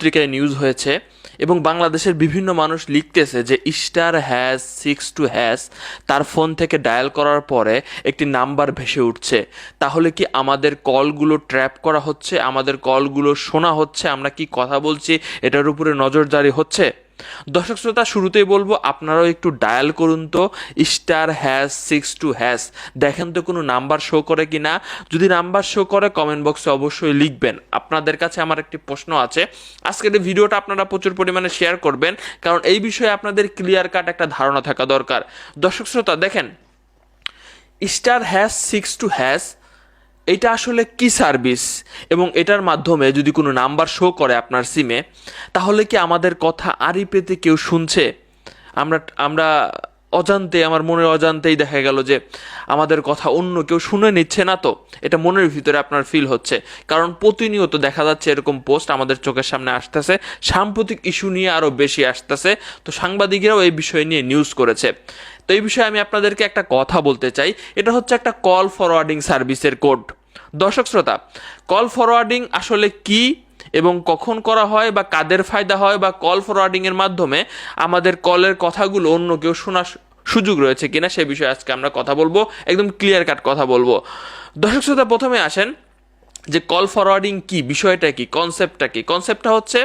পত্রিকায় নিউজ হয়েছে এবং বাংলাদেশের বিভিন্ন মানুষ লিখতেছে যে star hash six two hash তার ফোন থেকে ডায়াল করার পরে একটি নাম্বার ভেসে উঠছে। তাহলে কি আমাদের কলগুলো ট্র্যাপ করা হচ্ছে? আমাদের কলগুলো শোনা হচ্ছে? আমরা কি কথা বলছি? এটার উপরে নজরদারি হচ্ছে? দর্শক শ্রোতা, শুরুতেই বলব, আপনারাও একটু ডায়াল করুন তো, star hash, six two hash. দেখেন তো কোনো নাম্বার শো করে কি না? যদি নাম্বার শো করে কমেন্ট বক্সে অবশ্যই লিখবেন। আপনাদের কাছে আমার একটি প্রশ্ন আছে। আজকের এই ভিডিওটা আপনারা প্রচুর পরিমাণে শেয়ার করবেন, কারণ এই বিষয়ে আপনাদের ক্লিয়ার কাট একটা ধারণা থাকা দরকার। দর্শক শ্রোতা, দেখেন, star hash, six two hash এটা আসলে কি সার্ভিস? এবং এটার মাধ্যমে যদি কোনো নাম্বার শো করে আপনার সিমে তাহলে কি আমাদের কথা আড়ি পেতে কেউ শুনছে? আমরা আমরা অজান্তে, আমার মনের অজান্তেই দেখা গেল যে আমাদের কথা অন্য কেউ শুনে নিচ্ছে না তো। এটা মনের ভিতরে আপনার ফিল হচ্ছে। কারণ প্রতিনিয়ত দেখা যাচ্ছে এরকম পোস্ট আমাদের চোখের সামনে আসতেছে। সাম্প্রতিক ইস্যু নিয়ে আরও বেশি আসতেছে। তো সাংবাদিকেরাও এই বিষয় নিয়ে নিউজ করেছে। তো এই বিষয়ে আমি আপনাদেরকে একটা কথা বলতে চাই। এটা হচ্ছে একটা কল ফরওয়ার্ডিং সার্ভিসের কোড দর্শক শ্রোতা কল ফরওয়ার্ডিং আসলে কি এবং কখন করা হয় বা কাদের ফায়দা হয় বা কল ফরওয়ার্ডিংয়ের মাধ্যমে আমাদের কলের কথাগুলো অন্য কেউ শোনার সুযোগ রয়েছে কিনা সে বিষয়ে আজকে আমরা কথা বলব, একদম ক্লিয়ার কাট কথা বলব। দর্শক শ্রোতা, প্রথমে আসেন যে কল ফরওয়ার্ডিং কি, বিষয়টা কি কনসেপ্টটা কি? কনসেপ্টটা হচ্ছে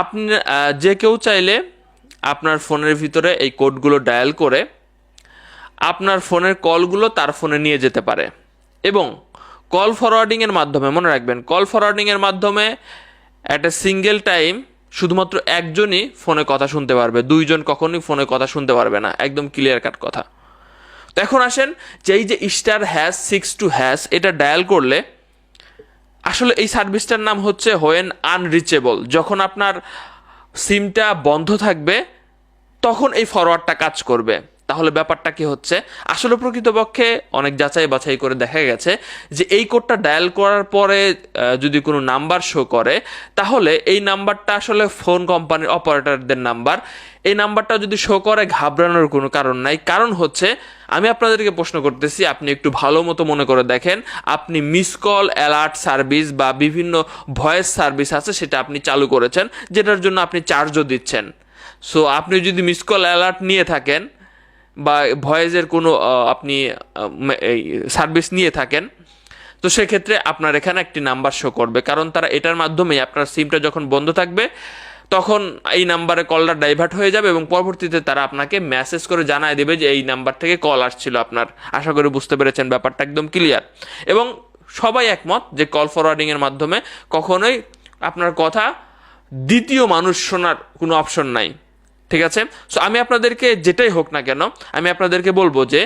আপনি যে কেউ চাইলে আপনার ফোনের ভিতরে এই কোডগুলো ডায়াল করে আপনার ফোনের কলগুলো তার ফোনে নিয়ে যেতে পারে এবং কল ফরওয়ার্ডিংয়ের মাধ্যমে, মনে রাখবেন, কল ফরওয়ার্ডিংয়ের মাধ্যমে অ্যাট এ সিঙ্গেল টাইম শুধুমাত্র একজনই ফোনে কথা শুনতে পারবে, দুইজন কখনোই ফোনে কথা শুনতে পারবে না, একদম ক্লিয়ার কাট কথা। তো এখন আসেন যে এই যে star hash six two hash এটা ডায়াল করলে আসলে এই সার্ভিসটার নাম হচ্ছে হোয়েন আনরিচেবল যখন আপনার সিমটা বন্ধ থাকবে, তখন এই ফরওয়ার্ডটা কাজ করবে। তাহলে ব্যাপারটা কি হচ্ছে? আসলে প্রকৃতপক্ষে অনেক যাচাই বাছাই করে দেখা গেছে যে এই কোডটা ডায়াল করার পরে যদি কোনো নাম্বার শো করে, তাহলে এই নাম্বারটা আসলে ফোন কোম্পানির অপারেটরদের নাম্বার। এই নাম্বারটা যদি শো করে, ঘাবড়ানোর কোনো কারণ নাই। কারণ হচ্ছে, আমি আপনাদেরকে প্রশ্ন করতেছি, আপনি একটু ভালো মতো মনে করে দেখেন, আপনি মিস কল অ্যালার্ট সার্ভিস বা বিভিন্ন ভয়েস সার্ভিস আছে, সেটা আপনি চালু করেছেন, যেটার জন্য আপনি চার্জও দিচ্ছেন। সো আপনি যদি মিস কল অ্যালার্ট নিয়ে থাকেন বা ভয়েসের কোনো আপনি সার্ভিস নিয়ে থাকেন, তো সেক্ষেত্রে আপনার এখানে একটি নাম্বার শো করবে। কারণ তারা এটার মাধ্যমেই আপনার সিমটা যখন বন্ধ থাকবে, তখন এই নাম্বারে কলটা ডাইভার্ট হয়ে যাবে এবং পরবর্তীতে তারা আপনাকে মেসেজ করে জানায় দেবে যে এই নাম্বার থেকে কল আসছিল আপনার। আশা করি বুঝতে পেরেছেন ব্যাপারটা একদম ক্লিয়ার এবং সবাই একমত যে কল ফরওয়ার্ডিংয়ের মাধ্যমে কখনোই আপনার কথা দ্বিতীয় মানুষ শোনার কোনো অপশন নাই। ঠিক আছে? সো আমি আপনাদেরকে যেটাই হোক না কেন, আমি আপনাদেরকে বলব যে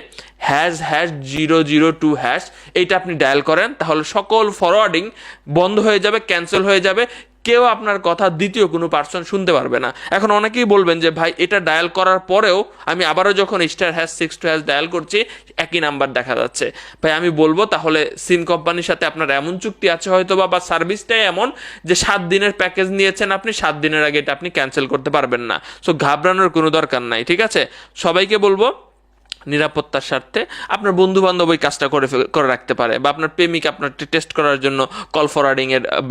hash hash zero zero two hash এইটা আপনি ডায়াল করেন, তাহলে সকল ফরওয়ার্ডিং বন্ধ হয়ে যাবে ক্যান্সেল হয়ে যাবে। কেউ আপনার কথা দ্বিতীয় কোনো পার্সন শুনতে পারবে না। এখন অনেকেই বলবেন যে, ভাই, এটা ডায়াল করার পরেও আমি আবারও যখন star hash six two hash dial করছি, একই নাম্বার দেখা যাচ্ছে। ভাই, আমি বলব তাহলে সিম কোম্পানির সাথে আপনার এমন চুক্তি আছে হয়তো বা সার্ভিসটাই এমন যে, সাত দিনের প্যাকেজ নিয়েছেন আপনি, সাত দিনের আগে এটা আপনি ক্যান্সেল করতে পারবেন না। সো ঘাবড়ানোর কোনো দরকার নাই, ঠিক আছে? সবাইকে বলব নিরাপত্তার স্বার্থে আপনার বন্ধু বান্ধব ওই কাজটা করে করে রাখতে পারে বা আপনার প্রেমিক আপনার টেস্ট করার জন্য কল ফরওয়ার্ডিং এর আহ,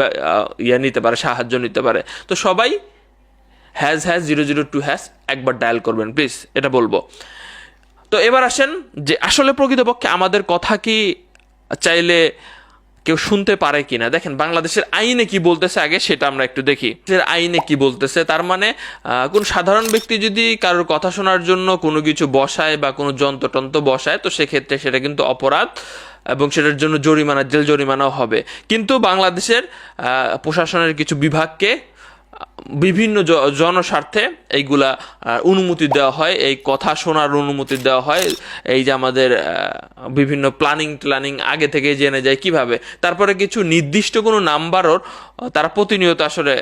ইয়ে নিতে পারে সাহায্য নিতে পারে। তো সবাই hash hash zero zero two hash একবার ডায়াল করবেন প্লিজ এটা বলব। তো এবার আসেন যে আসলে প্রকৃতপক্ষে আমাদের কথা কি চাইলে কেউ শুনতে পারে কিনা। দেখেন, বাংলাদেশের আইনে কি বলতেছে আগে সেটা আমরা একটু দেখি। আইনে কি বলতেছে? তার মানে কোন সাধারণ ব্যক্তি যদি কারোর কথা শোনার জন্য কোনো কিছু বসায় বা কোনো যন্ত্রতন্ত্র বসায়, তো সেক্ষেত্রে সেটা কিন্তু অপরাধ এবং সেটার জন্য জরিমানা, জেল জরিমানাও হবে। কিন্তু বাংলাদেশের প্রশাসনের কিছু বিভাগকে বিভিন্ন জনস্বার্থে এইগুলা অনুমতি দেওয়া হয়, এই কথা শোনার অনুমতি দেওয়া হয়, এই যে আমাদের বিভিন্ন প্ল্যানিং ট্লানিং আগে থেকে জেনে যায় কীভাবে। তারপরে কিছু নির্দিষ্ট কোনো নাম্বারও তারা প্রতিনিয়ত আসলে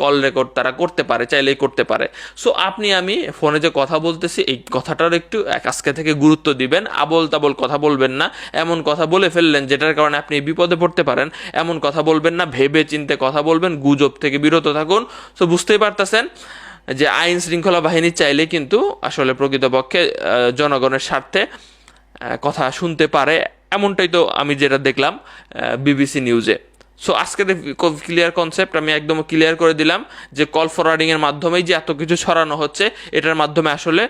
কল রেকর্ড তারা করতে পারে, চাইলেই করতে পারে। সো আপনি, আমি ফোনে যে কথা বলতেছি, এই কথাটার একটু এক আজকে থেকে গুরুত্ব দিবেন। আবল তাবল কথা বলবেন না। এমন কথা বলে ফেললেন, যেটার কারণে আপনি বিপদে পড়তে পারেন। এমন কথা বলবেন না ভেবে চিন্তে কথা বলবেন, গুজব থেকে বিরত থাকুন। তো বুঝতেই পারতেছেন যে আইন শৃঙ্খলা বাহিনী চাইলে কিন্তু আসলে প্রকৃতপক্ষে জনগণের স্বার্থে কথা শুনতে পারে। এমনটাই তো আমি যেটা দেখলাম বিবিসি নিউজে। সো আজকের ক্লিয়ার কনসেপ্ট আমি একদম ক্লিয়ার করে দিলাম যে কল ফরওয়ার্ডিংয়ের মাধ্যমেই যে এত কিছু ছড়ানো হচ্ছে, এটার মাধ্যমে আসলে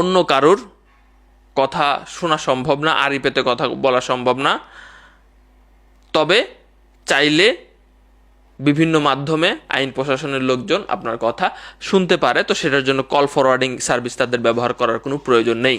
অন্য কারুর কথা শোনা সম্ভব না আড়ি পেতে কথা বলা সম্ভব না। তবে চাইলে বিভিন্ন মাধ্যমে আইন প্রশাসনের লোকজন আপনার কথা শুনতে পারে, তো সেটার জন্য কল ফরওয়ার্ডিং সার্ভিস তাদের ব্যবহার করার কোনো প্রয়োজন নেই।